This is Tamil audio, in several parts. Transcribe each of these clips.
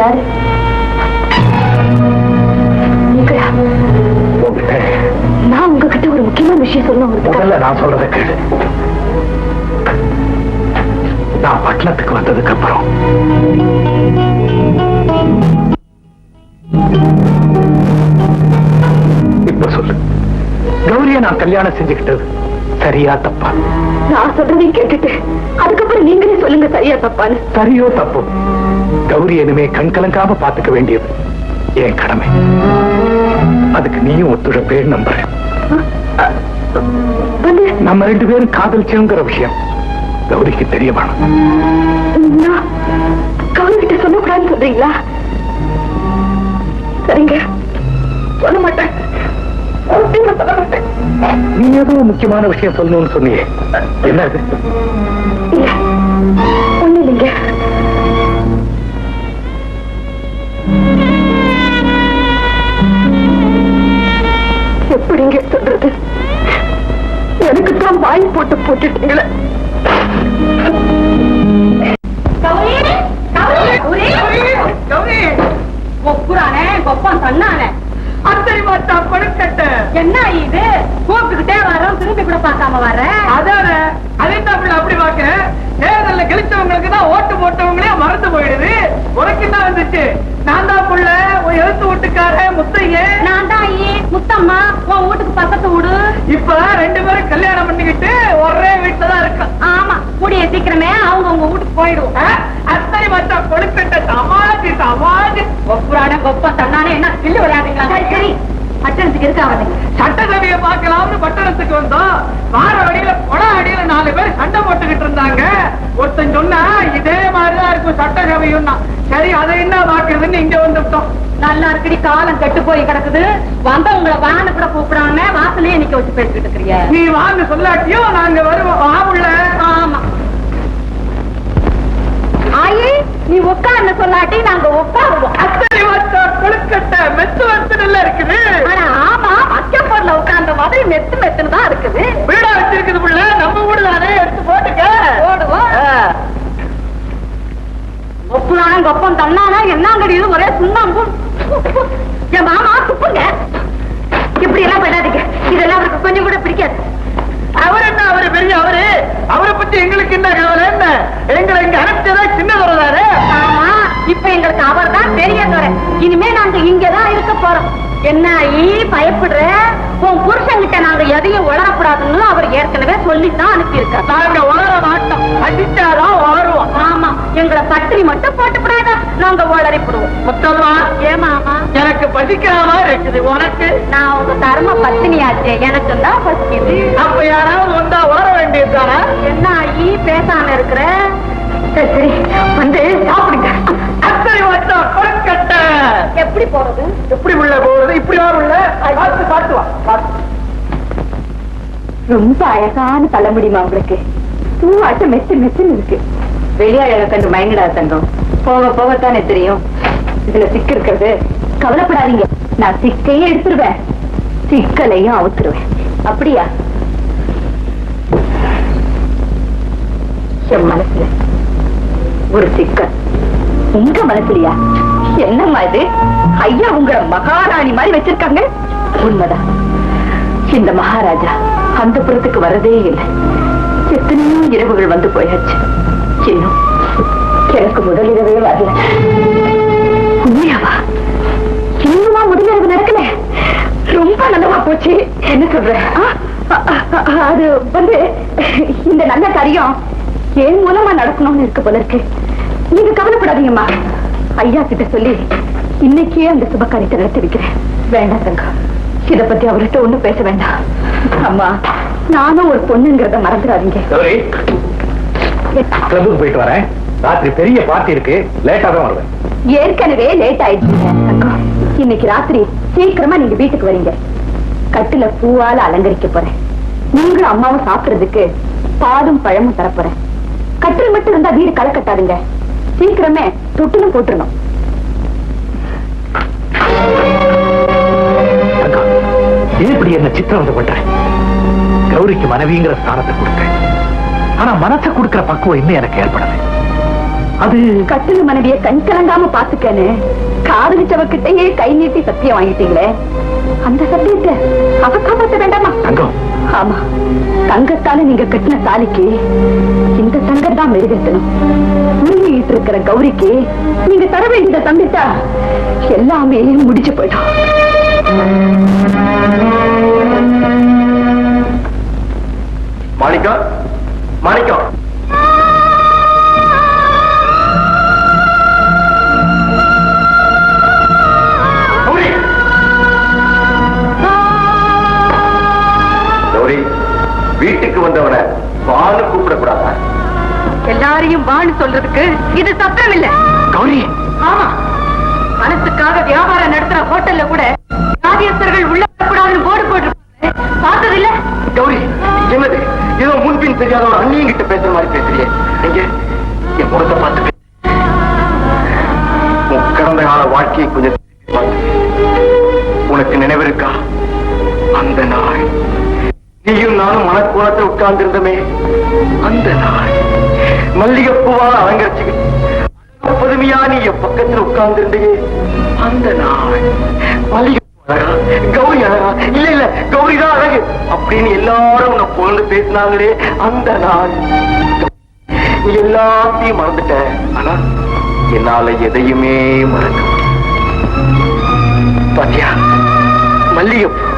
யாரு? நான் உங்ககிட்ட ஒரு முக்கியமான விஷயம் சொல்லணும் நான் சொல்றத கேளு. நான் பட்டணத்துக்கு வந்ததுக்கு அப்புறம். இப்ப சொல்லு. கௌரிய நான் கல்யாணம் செஞ்சுக்கிட்டது சரியா தப்பா? நான் சொல்றதையும் கேட்டுட்டு அதுக்கப்புறம் நீங்களே சொல்லுங்க சரியா தப்பான்னு. சரியோ தப்போ? கௌரி இனிமே கண் கலங்காம பாத்துக்க வேண்டியது. என் கடமை? அதுக்கு நீயும் ஒத்துழைப்பேன்னு நம்புறேன். நம்ம ரெண்டு பேரும் காதலிச்சோங்கிற விஷயம் கௌரிக்கு தெரிய வேணும். நான் கவர்கிட்ட சொல்லக்கூடாதுன்னு சொல்றீங்களா? சரிங்க. சொல்ல மாட்டேன். சத்தியமா சொல்ல மாட்டேன். நீ ஏதோ முக்கியமான விஷயம் சொல்லணும்னு சொன்னியே. என்ன சொல்றது? எனக்கு தான் வாய் போட்டு போட்டுட்டீங்களே. கொப்புறானே கொப்பம் தன்னானே. அத்தனை மாத்தா படுக்கட்ட என்ன இது? கூப்பிட்டுக்கிட்டே வரோம் திரும்பி கூட பார்க்காம வர அதான அதைத்தான் அப்படி அப்படி பாக்குறேன் தேர்தல்ல கழிச்சவங்களுக்கு தான் ஓட்டு போட்டவங்களே மறந்து போயிடுது. உனக்கு என்ன வந்துச்சு. நான் தான் புள்ள. எழுத்து வீட்டுக்கார முத்தைய. நான் தான் ஐயே. முத்தம்மா உன் வீட்டுக்கு பக்கத்து வீடு. இப்ப ரெண்டு பேரும் கல்யாணம் பண்ணிக்கிட்டு ஒரே வீட்டுல தான் இருக்கோம் ஆமா கூடிய சீக்கிரமே அவங்க உங்க வீட்டுக்கு போயிடுவோம்? அத்தனை மாத்தா கொழுக்கட்ட சமாதி சமாதி. கொப்புறானே கொப்பம் தன்னானே என்ன கில்லு விளையாடுங்களா சரி பட்டணத்துக்கு இருக்கா அவனுக்கு சட்டசபையை பார்க்கலாம்னு பட்டணத்துக்கு வந்தோம். வார வழியில கொட அடியில நாலு பேர் சண்டை போட்டுக்கிட்டு இருந்தாங்க. ஒருத்தன் சொன்னா இதே மாதிரிதான் இருக்கும் சட்டசபையும் சரி அதை என்ன பாக்குறதுன்னு இங்க வந்துட்டோம் நல்லா இருக்குடி காலம் கெட்டு போய் கிடக்குது. வந்தவங்கள வான்னு கூட கூப்பிடாம வாசலே நிக்க வச்சு பேசிக்கிட்டு இருக்கிறிய. நீ வாங்க சொல்லாட்டியும் நாங்க வருவோம். வாமுள்ள ஆமா. ஆயி நீ உட்கார்ந்து சொல்லாட்டி நாங்க உட்காருவோம். அத்தனை வார்த்தை கொழுக்கட்ட மெத்து வசதில இருக்குது. ஆனா ஆமா மக்கப்பூர்ல உட்கார்ந்த மாதிரி மெத்து மெத்துன்னு தான் இருக்குது. வீடா வச்சிருக்குது புள்ள. நம்ம வீடு தானே ஒப்புனானா கொப்பம் தண்ணானா என்னங்கடி இது? ஒரே சுண்ணாம்பும். என் மாமா துப்புங்க. இப்படி எல்லாம் பண்ணாதீங்க. இதெல்லாம் அவருக்கு கொஞ்சம் கூட பிடிக்காது. அவர் என்ன அவரு பெரிய அவரு? அவரை பத்தி எங்களுக்கு என்ன இங்கதான் இருக்க போறோம். என்ன ஈ பயப்படுற? உன் புருஷன்கிட்ட நாங்க எதையும் உளரக்கூடாதுன்னு அவர் ஏற்கனவே சொல்லித்தான் அனுப்பியிருக்காரு. நாங்க வளர மாட்டோம். அடிச்சாதான் வளருவோம் ஆமா எங்களை பத்திரி மட்டும் போட்டுப்படாதா நாங்க உளறிப்படுவோம் மொத்தமா ஏமாமா எனக்கு பசிக்கிற மாதிரி இருக்குது. உனக்கு? நான் உங்க தர்ம பத்தினியாச்சே. எனக்கு தான் பசிக்குது. அப்ப யாராவது வந்தா வளர வேண்டியதுதானே என்ன ஈ பேசாம இருக்கிற? சரி வந்து சாப்பிடுங்க. எப்படி போறது? எப்படி உள்ள போகுது இப்படி உள்ள. பார்த்து ரொம்ப அழகான தலைமுடிமா உங்களுக்கு. பூவாட்ட மெத்து மெத்துன்னு இருக்கு. வெளியாழக கண்டு மயங்கடா தங்கம். போக போகத்தானே தெரியும். இதுல சிக்கு இருக்கிறது. கவலைப்படாதீங்க. நான் சிக்கையும் எடுத்துருவேன். சிக்கலையும் அவுத்துருவேன். அப்படியா? என் மனசுல ஒரு சிக்கல். உங்க மனசுலயா? என்னம்மா இது? ஐயா உங்களை மகாராணி மாதிரி வச்சிருக்காங்க. உண்மைதான். இந்த மகாராஜா அந்த புறத்துக்கு வரதே இல்லை. எத்தனையோ இரவுகள் வந்து போயாச்சு. இன்னும் எனக்கு முதல் இரவே வரல. உண்மையாவா? இன்னுமா முதல் இரவு நடக்கல? ரொம்ப நல்லவா போச்சு. என்ன சொல்ற? அது வந்து இந்த நல்ல காரியம் என் மூலமா நடக்கணும்னு இருக்கு போல இருக்கு. நீங்க கவலைப்படாதீங்கம்மா. ஐயா கிட்ட சொல்லி இன்னைக்கே அந்த சுப காரியத்தை நடத்தி வைக்கிறேன். வேண்டாம் தங்கம் இத பத்தி அவர்கிட்ட ஒண்ணும் பேச வேண்டாம். அம்மா நானும் ஒரு பொண்ணுங்கிறத மறந்துடாதீங்க. கிளப்புக்கு போயிட்டு வரேன். ராத்திரி பெரிய பார்ட்டி இருக்கு. லேட்டா தான் வருவேன். ஏற்கனவே லேட் ஆயிடுச்சு. இன்னைக்கு ராத்திரி சீக்கிரமா நீங்க வீட்டுக்கு வரீங்க. கட்டுல பூவால அலங்கரிக்க போறேன். நீங்களும் அம்மாவும் சாப்பிடுறதுக்கு பாலும் பழமும் தரப்போறேன் கட்டில் மட்டும் இருந்தா வீடு களை கட்டாதுங்க. சீக்கிரமே தொட்டிலும் போட்டுருணும் இப்படி என்ன சித்திரவதை பண்றேன்? கௌரிக்கு மனைவிங்கிற ஸ்தானத்தை கொடுத்தேன். ஆனா மனசை கொடுக்கிற பக்குவம் இன்னும் எனக்கு ஏற்படல. அது கட்டில மனைவிய கண் கலங்காம பாத்துக்கன்னு காதலிச்சவகிட்டயே கை நீட்டி சத்தியம் வாங்கிட்டீங்களே. அந்த சத்தியத்தை அவ காப்பாத்த வேண்டாமா? தங்கம். ஆமா. தங்கத்தால நீங்க கட்டின தாலிக்கு இந்த தங்கம் தான் மெருகேற்றணும் இருக்கிற கௌரிக்கு நீங்க தர வேண்டியதை தந்துட்டா எல்லாமே முடிச்சு போயிடும். மாணிக்கம் மாணிக்கம். எல்லாரையும் வான்னு சொல்றதுக்கு இது சத்திரம் இல்ல கௌரி. ஆமா. மனசுக்காக வியாபாரம் நடத்துற ஹோட்டல்ல கூட வியாதியஸ்தர்கள் உள்ள வரக்கூடாதுன்னு போர்டு போட்டிருப்பாங்க பார்த்தது இல்ல கௌரி என்னது? ஏதோ முன்பின் தெரியாத ஒரு அண்ணியும் கிட்ட பேசுற நானும் மனக்கோலத்தில் உட்கார்ந்திருந்தமே. அந்த நாள் மல்லிகைப்பூவால் அலங்கரிச்சுக்கிட்டு அழகு புதுமையா நீ என் பக்கத்தில் உட்கார்ந்திருந்தையே. அந்த நாள் மல்லிகை கௌரி அழகா இல்ல இல்ல கௌரி தான் அழகு அப்படின்னு எல்லாரும் உன்னை புகழ்ந்து பேசினாங்களே. அந்த நாள் நீ எல்லாத்தையும் மறந்துட்ட. ஆனா என்னால எதையுமே மறக்க பாத்தியா? மல்லிகைப்பூ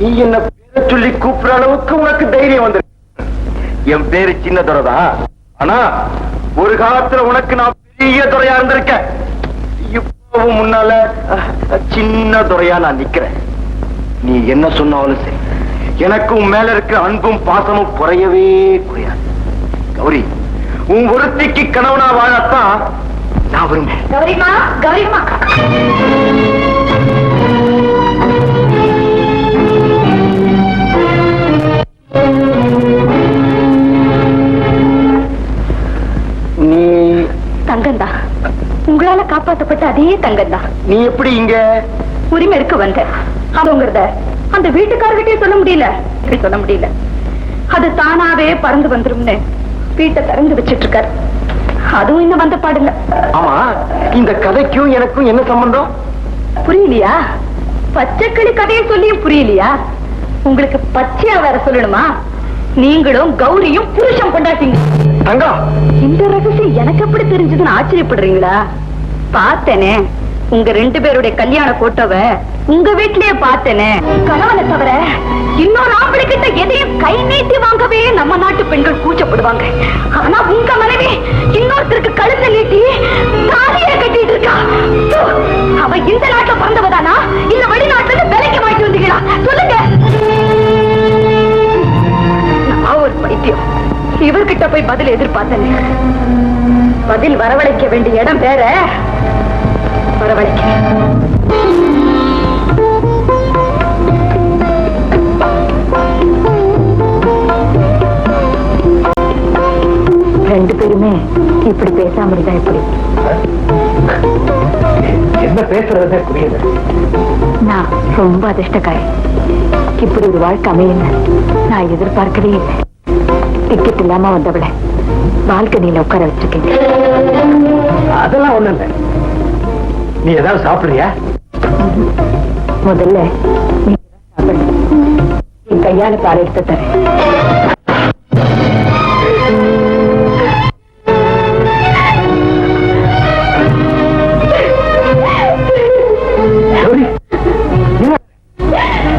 நீ என்ன பேரை சொல்லி கூப்பிடுற அளவுக்கு உனக்கு தைரியம் வந்து என் பேரு சின்ன துறைதான் ஆனா ஒரு காலத்துல உனக்கு நான் பெரிய துறையா இருந்திருக்கேன். இப்பவும் முன்னால சின்ன துறையா நான் நிக்கிறேன். நீ என்ன சொன்னாலும் சரி. எனக்கும் மேல இருக்கிற அன்பும் பாசமும் குறையவே குறையாது. கௌரி உன் ஒருத்திக்கு கணவனா வாழத்தான் நான் விரும்பேன் கௌரிமா கௌரிமா. தங்கம்தான். உங்களால காப்பாத்தப்பட்ட அதே தங்கம்தான். நீ எப்படி இங்க? உரிமை இருக்க வந்தேன் அதுங்கிறத அந்த வீட்டுக்காரர்கிட்டயே சொல்ல முடியல. சொல்ல முடியல? அது தானாவே பறந்து வந்துரும்னு வீட்டை திறந்து வச்சிட்டு இருக்காரு அதுவும் இன்னும் வந்த பாடில்ல ஆமா இந்த கதைக்கும் எனக்கும் என்ன சம்பந்தம்? புரியலையா? பச்சைக்கிளி கதையை சொல்லியும் புரியலையா? உங்களுக்கு பச்சையா வேற சொல்லணுமா? நீங்களும் கௌரியும் புருஷன் கொண்டாட்டீங்க தங்கம் இந்த ரகசியம் எனக்கு எப்படி தெரிஞ்சதுன்னு ஆச்சரியப்படுறீங்களா? பார்த்தேனே. உங்க ரெண்டு பேருடைய கல்யாண போட்டோவை உங்க வீட்லயே பார்த்தேனே. கணவனை தவிர இன்னொரு ஆம்பளை கிட்ட எதையும் கை நீட்டி வாங்கவே நம்ம நாட்டு பெண்கள் கூச்சப்படுவாங்க. ஆனா உங்க மனைவி இன்னொருத்தருக்கு கழுத்தை நீட்டி தாலியை கட்டிட்டு இருக்கா. அவ இந்த நாட்டுல பிறந்தவதானா? இல்ல வெளிநாட்டுல இருந்து விலைக்கு வாங்கிட்டு வந்தீங்களா? சொல்லுங்க. நான் ஒரு பைத்தியம். இவர்கிட்ட போய் பதில் எதிர்பார்த்தேன். பதில் வரவழைக்க வேண்டிய இடம் வேற. வரவழைக்க ரெண்டு பேருமே இப்படி பேசாம இருந்தா எப்படி? என்ன பேசுறதே புரியல. நான் ரொம்ப அதிர்ஷ்டக்காரி. இப்படி ஒரு வாழ்க்கை அமையல. நான் எதிர்பார்க்கவே இல்லை. டிக்கெட் இல்லாம வந்தவளை பால்கனியில உட்கார வச்சிருக்கீங்க அதெல்லாம் ஒண்ணு இல்ல. நீ ஏதாவது சாப்பிடுறியா? முதல்ல. என் கையால பால் எடுத்து தரேன்?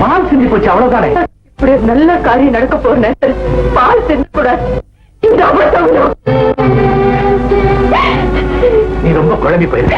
பால் சிந்தி போச்சு அவ்வளவுதானே? ஒரு நல்ல காரியம் நடக்க போற நேரத்தில் பால் செஞ்சு கூடாது இந்த அபத்தம் நீ ரொம்ப குழம்பி போயிருக்க.